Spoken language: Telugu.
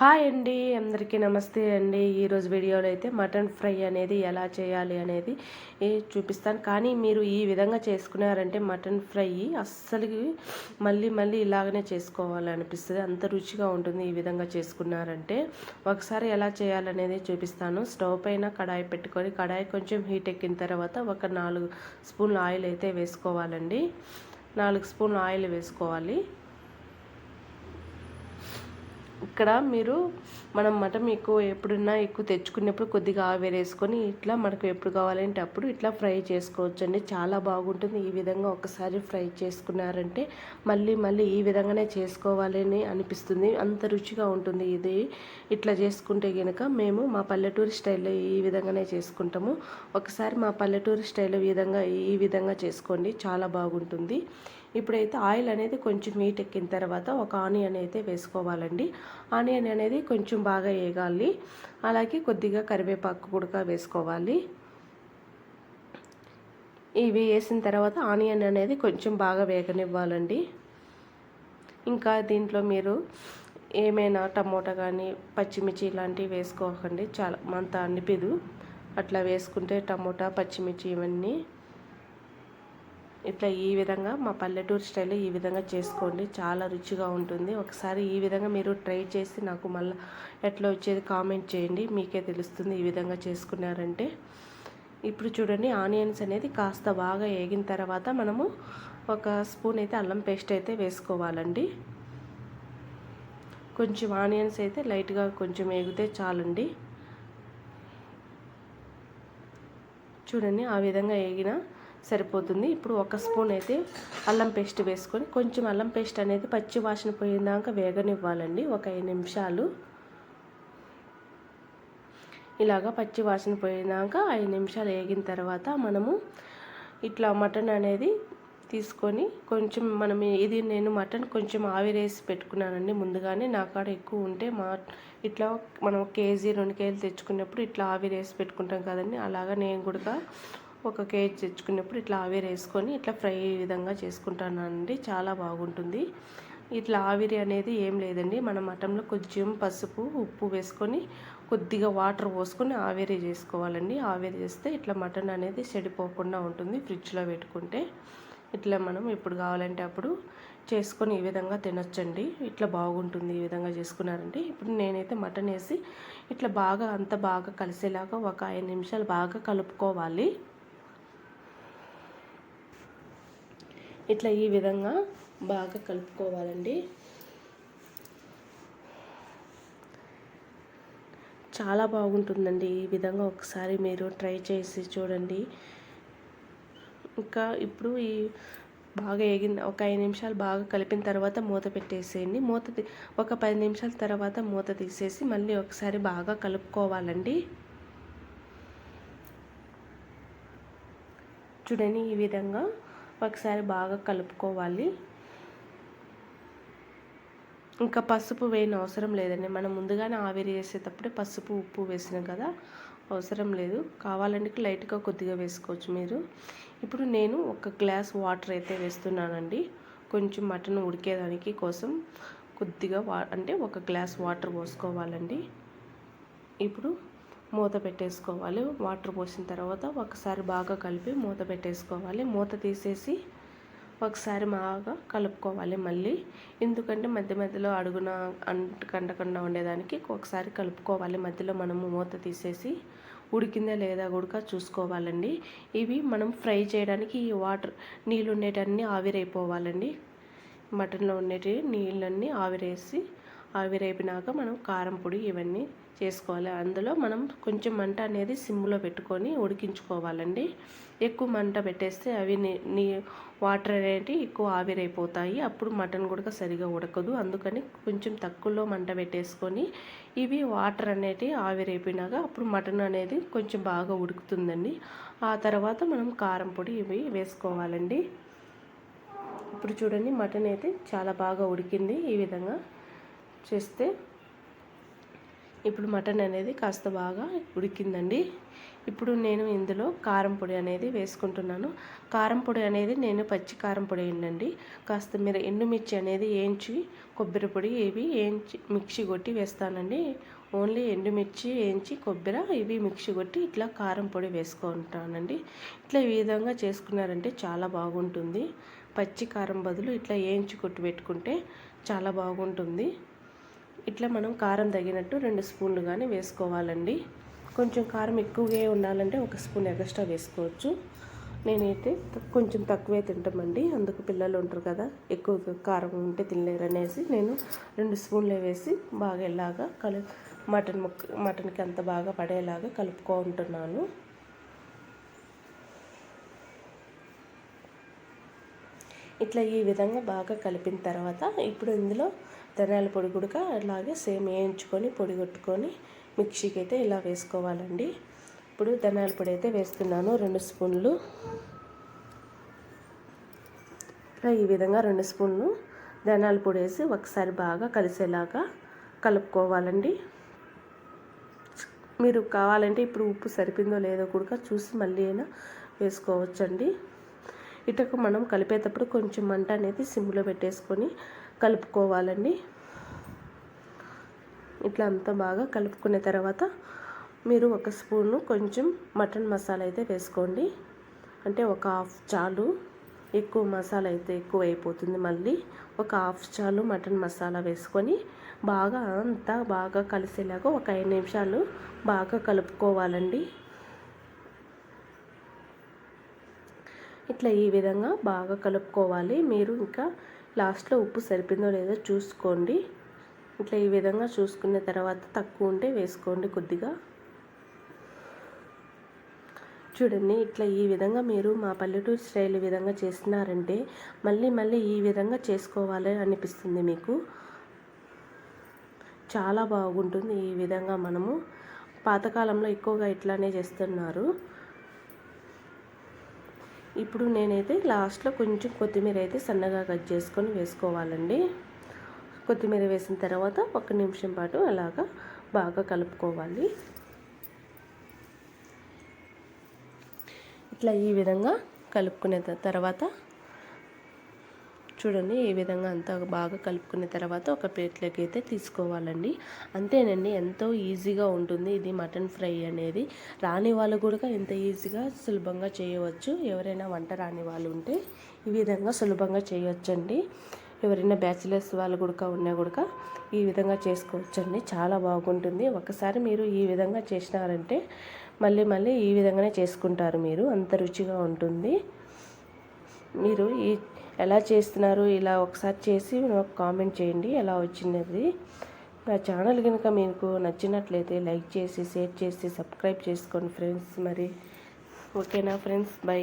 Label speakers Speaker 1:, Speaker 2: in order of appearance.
Speaker 1: హాయ్ అండి అందరికీ నమస్తే అండి. ఈరోజు వీడియోలో అయితే మటన్ ఫ్రై అనేది ఎలా చేయాలి అనేది చూపిస్తాను. కానీ మీరు ఈ విధంగా చేసుకున్నారంటే మటన్ ఫ్రై అస్సలు మళ్ళీ మళ్ళీ ఇలాగనే చేసుకోవాలనిపిస్తుంది. అంత రుచిగా ఉంటుంది ఈ విధంగా చేసుకున్నారంటే. ఒకసారి ఎలా చేయాలనేది చూపిస్తాను. స్టవ్ పైన కడాయి పెట్టుకొని కడాయి కొంచెం హీట్ ఎక్కిన తర్వాత ఒక నాలుగు స్పూన్ల ఆయిల్ అయితే వేసుకోవాలండి. నాలుగు స్పూన్ల ఆయిల్ వేసుకోవాలి. ఇక్కడ మీరు మనం మటన్ ఎక్కువ ఎప్పుడున్నా ఎక్కువ తెచ్చుకున్నప్పుడు కొద్దిగా ఆవిరేసుకొని ఇట్లా మనకు ఎప్పుడు కావాలంటే అప్పుడు ఇట్లా ఫ్రై చేసుకోవచ్చు అండి చాలా బాగుంటుంది. ఈ విధంగా ఒకసారి ఫ్రై చేసుకున్నారంటే మళ్ళీ మళ్ళీ ఈ విధంగానే చేసుకోవాలని అనిపిస్తుంది. అంత రుచిగా ఉంటుంది ఇది. ఇట్లా చేసుకుంటే కనుక మేము మా పల్లెటూరు స్టైల్లో ఈ విధంగానే చేసుకుంటాము. ఒకసారి మా పల్లెటూరు స్టైల్లో విధంగా ఈ విధంగా చేసుకోండి. చాలా బాగుంటుంది. ఇప్పుడైతే ఆయిల్ అనేది కొంచెం హీట్ ఎక్కిన తర్వాత ఒక ఆనియన్ అయితే వేసుకోవాలండి. ఆనియన్ అనేది కొంచెం బాగా వేగాలి. అలాగే కొద్దిగా కరివేపాకు కూడా వేసుకోవాలి. ఇవి వేసిన తర్వాత ఆనియన్ అనేది కొంచెం బాగా వేగనివ్వాలండి. ఇంకా దీంట్లో మీరు ఏమైనా టమోటా కానీ పచ్చిమిర్చి ఇలాంటివి వేసుకోకండి. చాలా అంత అనిపిదు. అట్లా వేసుకుంటే టమోటా పచ్చిమిర్చి ఇవన్నీ ఇట్లా ఈ విధంగా మా పల్లెటూరు స్టైల్లో ఈ విధంగా చేసుకోండి. చాలా రుచిగా ఉంటుంది. ఒకసారి ఈ విధంగా మీరు ట్రై చేసి నాకు మళ్ళీ ఎట్లా వచ్చేది కామెంట్ చేయండి. మీకే తెలుస్తుంది ఈ విధంగా చేసుకున్నారంటే. ఇప్పుడు చూడండి ఆనియన్స్ అనేది కాస్త బాగా వేగిన తర్వాత మనము ఒక స్పూన్ అయితే అల్లం పేస్ట్ అయితే వేసుకోవాలండి. కొంచెం ఆనియన్స్ అయితే లైట్గా కొంచెం వేగితే చాలండి. చూడండి ఆ విధంగా వేగిన సరిపోతుంది. ఇప్పుడు ఒక స్పూన్ అయితే అల్లం పేస్ట్ వేసుకొని కొంచెం అల్లం పేస్ట్ అనేది పచ్చి వాసన పోయేదాకా వేగనివ్వాలండి. ఒక ఐదు నిమిషాలు. ఇలాగా పచ్చి వాసన పోయినాక ఐదు నిమిషాలు వేగిన తర్వాత మనము ఇట్లా మటన్ అనేది తీసుకొని కొంచెం మనం ఇది నేను మటన్ కొంచెం ఆవిరేసి పెట్టుకున్నానండి ముందుగానే. నా కాడ ఎక్కువ ఉంటే మా ఇట్లా మనం కేజీ రెండు కేజీలు తెచ్చుకున్నప్పుడు ఇట్లా ఆవిరేసి పెట్టుకుంటాం కదండి. అలాగా నేను కూడా ఒక కేజీ తెచ్చుకున్నప్పుడు ఇట్లా ఆవిరి వేసుకొని ఇట్లా ఫ్రై విధంగా చేసుకుంటానండి. చాలా బాగుంటుంది. ఇట్లా ఆవిరి అనేది ఏం లేదండి. మన మటన్లో కొంచెం పసుపు ఉప్పు వేసుకొని కొద్దిగా వాటర్ పోసుకొని ఆవిరి చేసుకోవాలండి. ఆవిరి చేస్తే ఇట్లా మటన్ అనేది చెడిపోకుండా ఉంటుంది ఫ్రిడ్జ్లో పెట్టుకుంటే. ఇట్లా మనం ఎప్పుడు కావాలంటే అప్పుడు చేసుకొని ఈ విధంగా తినొచ్చండి. ఇట్లా బాగుంటుంది ఈ విధంగా చేసుకున్నారండి ఇప్పుడు నేనైతే మటన్ వేసి ఇట్లా బాగా అంత బాగా కలిసేలాగా ఒక ఐదు నిమిషాలు బాగా కలుపుకోవాలి. ఇట్లా ఈ విధంగా బాగా కలుపుకోవాలండి. చాలా బాగుంటుందండి ఈ విధంగా ఒకసారి మీరు ట్రై చేసి చూడండి. ఇంకా ఇప్పుడు ఈ బాగా ఎగిన ఒక ఐదు నిమిషాలు బాగా కలిపిన తర్వాత మూత పెట్టేసేయండి. మూత ఒక పది నిమిషాల తర్వాత మూత తీసేసి మళ్ళీ ఒకసారి బాగా కలుపుకోవాలండి. చూడండి ఈ విధంగా ఒకసారి బాగా కలుపుకోవాలి. ఇంకా పసుపు వేయని అవసరం లేదండి. మనం ముందుగానే ఆవిరి చేసేటప్పుడే పసుపు ఉప్పు వేసినాం కదా అవసరం లేదు. కావాలంటే లైట్గా కొద్దిగా వేసుకోవచ్చు మీరు. ఇప్పుడు నేను ఒక గ్లాస్ వాటర్ అయితే వేస్తున్నానండి. కొంచెం మటన్ ఉడికేదానికి కోసం కొద్దిగా వా అంటే ఒక గ్లాస్ వాటర్ పోసుకోవాలండి. ఇప్పుడు మూత పెట్టేసుకోవాలి. వాటర్ పోసిన తర్వాత ఒకసారి బాగా కలిపి మూత పెట్టేసుకోవాలి. మూత తీసేసి ఒకసారి బాగా కలుపుకోవాలి మళ్ళీ. ఎందుకంటే మధ్య మధ్యలో అడుగున అంటకండకుండా ఉండేదానికి ఒకసారి కలుపుకోవాలి. మధ్యలో మనము మూత తీసేసి ఉడికిందా లేదా కూడా చూసుకోవాలండి. ఇవి మనం ఫ్రై చేయడానికి ఈ వాటర్ నీళ్ళు ఉండేటన్నీ ఆవిరైపోవాలండి. మటన్లో ఉండేటి నీళ్ళన్నీ ఆవిరేసి ఆవిరైపోయినాక మనం కారం పొడి ఇవన్నీ చేసుకోవాలి. అందులో మనం కొంచెం మంట అనేది సిమ్లో పెట్టుకొని ఉడికించుకోవాలండి. ఎక్కువ మంట పెట్టేస్తే అవి నీ వాటర్ అనేవి ఎక్కువ ఆవిరైపోతాయి. అప్పుడు మటన్ కూడా సరిగా ఉడకదు. అందుకని కొంచెం తక్కువలో మంట పెట్టేసుకొని ఇవి వాటర్ అనేవి ఆవిరైపోయినాక అప్పుడు మటన్ అనేది కొంచెం బాగా ఉడుకుతుందండి. ఆ తర్వాత మనం కారం పొడి ఇవి వేసుకోవాలండి. ఇప్పుడు చూడండి మటన్ అయితే చాలా బాగా ఉడికింది. ఈ విధంగా చేస్తే ఇప్పుడు మటన్ అనేది కాస్త బాగా ఉడికిందండి. ఇప్పుడు నేను ఇందులో కారం పొడి అనేది వేసుకుంటున్నాను. కారం పొడి అనేది నేను పచ్చి కారం పొడి ఏంటండి కాస్త మీరు ఎండుమిర్చి అనేది వేయించి కొబ్బరి పొడి ఇవి వేయించి మిక్సీ కొట్టి వేస్తానండి. ఓన్లీ ఎండుమిర్చి వేయించి కొబ్బరి ఇవి మిక్సీ కొట్టి ఇట్లా కారం పొడి వేసుకుంటానండి. ఇట్లా ఈ విధంగా చేసుకున్నారంటే చాలా బాగుంటుంది. పచ్చి కారం బదులు ఇట్లా వేయించి కొట్టి పెట్టుకుంటే చాలా బాగుంటుంది. ఇట్లా మనం కారం తగినట్టు రెండు స్పూన్లు కానీ వేసుకోవాలండి. కొంచెం కారం ఎక్కువగా ఉండాలంటే ఒక స్పూన్ ఎక్స్ట్రా వేసుకోవచ్చు. నేనైతే కొంచెం తక్కువే తింటామండి. అందుకు పిల్లలు ఉంటారు కదా ఎక్కువ కారం ఉంటే తినలేరు అనేసి నేను రెండు స్పూన్లు వేసి బాగా ఇలాగా కలు మటన్ ముక్క మటన్కి అంత బాగా పడేలాగా కలుపుకుంటున్నాను ఇట్లా ఈ విధంగా బాగా కలిపిన తర్వాత ఇప్పుడు ఇందులో ధనియాల పొడి కూడా అలాగే సేమ్ వేయించుకొని పొడి కొట్టుకొని మిక్సీకి అయితే ఇలా వేసుకోవాలండి. ఇప్పుడు ధనియాల పొడి అయితే వేస్తున్నాను రెండు స్పూన్లు. ఇట్లా ఈ విధంగా రెండు స్పూన్లు ధనియాల పొడి వేసి ఒకసారి బాగా కలిసేలాగా కలుపుకోవాలండి. మీరు కావాలంటే ఇప్పుడు ఉప్పు సరిపోయిందో లేదో కూడా చూసి మళ్ళీ అయినా వేసుకోవచ్చండి. ఇటుకు మనం కలిపేటప్పుడు కొంచెం మంట అనేది సిమ్లో పెట్టేసుకొని కలుపుకోవాలండి. ఇట్లా అంతా బాగా కలుపుకున్న తర్వాత మీరు ఒక స్పూను కొంచెం మటన్ మసాలా అయితే వేసుకోండి. అంటే ఒక హాఫ్ చాలు ఎక్కువ మసాలా అయితే ఎక్కువ అయిపోతుంది మళ్ళీ. ఒక హాఫ్ చాలు మటన్ మసాలా వేసుకొని బాగా అంతా బాగా కలిసేలాగా ఒక ఐదు నిమిషాలు బాగా కలుపుకోవాలండి. ఇట్లా ఈ విధంగా బాగా కలుపుకోవాలి. మీరు ఇంకా లాస్ట్లో ఉప్పు సరిపోయిందో లేదో చూసుకోండి. ఇట్లా ఈ విధంగా చూసుకున్న తర్వాత తక్కువ ఉంటే వేసుకోండి కొద్దిగా. చూడండి ఇట్లా ఈ విధంగా మీరు మా పల్లెటూరు స్టైల్ విధంగా చేస్తున్నారంటే మళ్ళీ మళ్ళీ ఈ విధంగా చేసుకోవాలి అనిపిస్తుంది మీకు. చాలా బాగుంటుంది ఈ విధంగా మనము. పాతకాలంలో ఎక్కువగా ఇట్లానే చేస్తున్నారు. ఇప్పుడు నేనైతే లాస్ట్లో కొంచెం కొత్తిమీర అయితే సన్నగా కట్ చేసుకొని వేసుకోవాలండి. కొత్తిమీర వేసిన తర్వాత ఒక నిమిషం పాటు అలాగా బాగా కలుపుకోవాలి. ఇట్లా ఈ విధంగా కలుపుకునే తర్వాత చూడండి ఈ విధంగా అంతా బాగా కలుపుకున్న తర్వాత ఒక ప్లేట్లోకి అయితే తీసుకోవాలండి. అంతేనండి ఎంతో ఈజీగా ఉంటుంది ఇది మటన్ ఫ్రై అనేది. రాని వాళ్ళు కూడా ఎంత ఈజీగా సులభంగా చేయవచ్చు. ఎవరైనా వంట రాని వాళ్ళు ఉంటే ఈ విధంగా సులభంగా చేయవచ్చండి ఎవరైనా బ్యాచిలర్స్ వాళ్ళు కూడా ఉన్నా కూడా ఈ విధంగా చేసుకోవచ్చండి. చాలా బాగుంటుంది. ఒకసారి మీరు ఈ విధంగా చేసినారంటే మళ్ళీ మళ్ళీ ఈ విధంగానే చేసుకుంటారు మీరు. అంత రుచిగా ఉంటుంది. మీరు ఈ ఎలా చేస్తున్నారు ఇలా ఒకసారి చేసి నాకు కామెంట్ చేయండి ఎలా వచ్చినది నా ఛానల్ కనుక మీకు నచ్చినట్లయితే లైక్ చేసి షేర్ చేసి సబ్స్క్రైబ్ చేసుకోండి ఫ్రెండ్స్. మరి ఓకేనా ఫ్రెండ్స్? బై.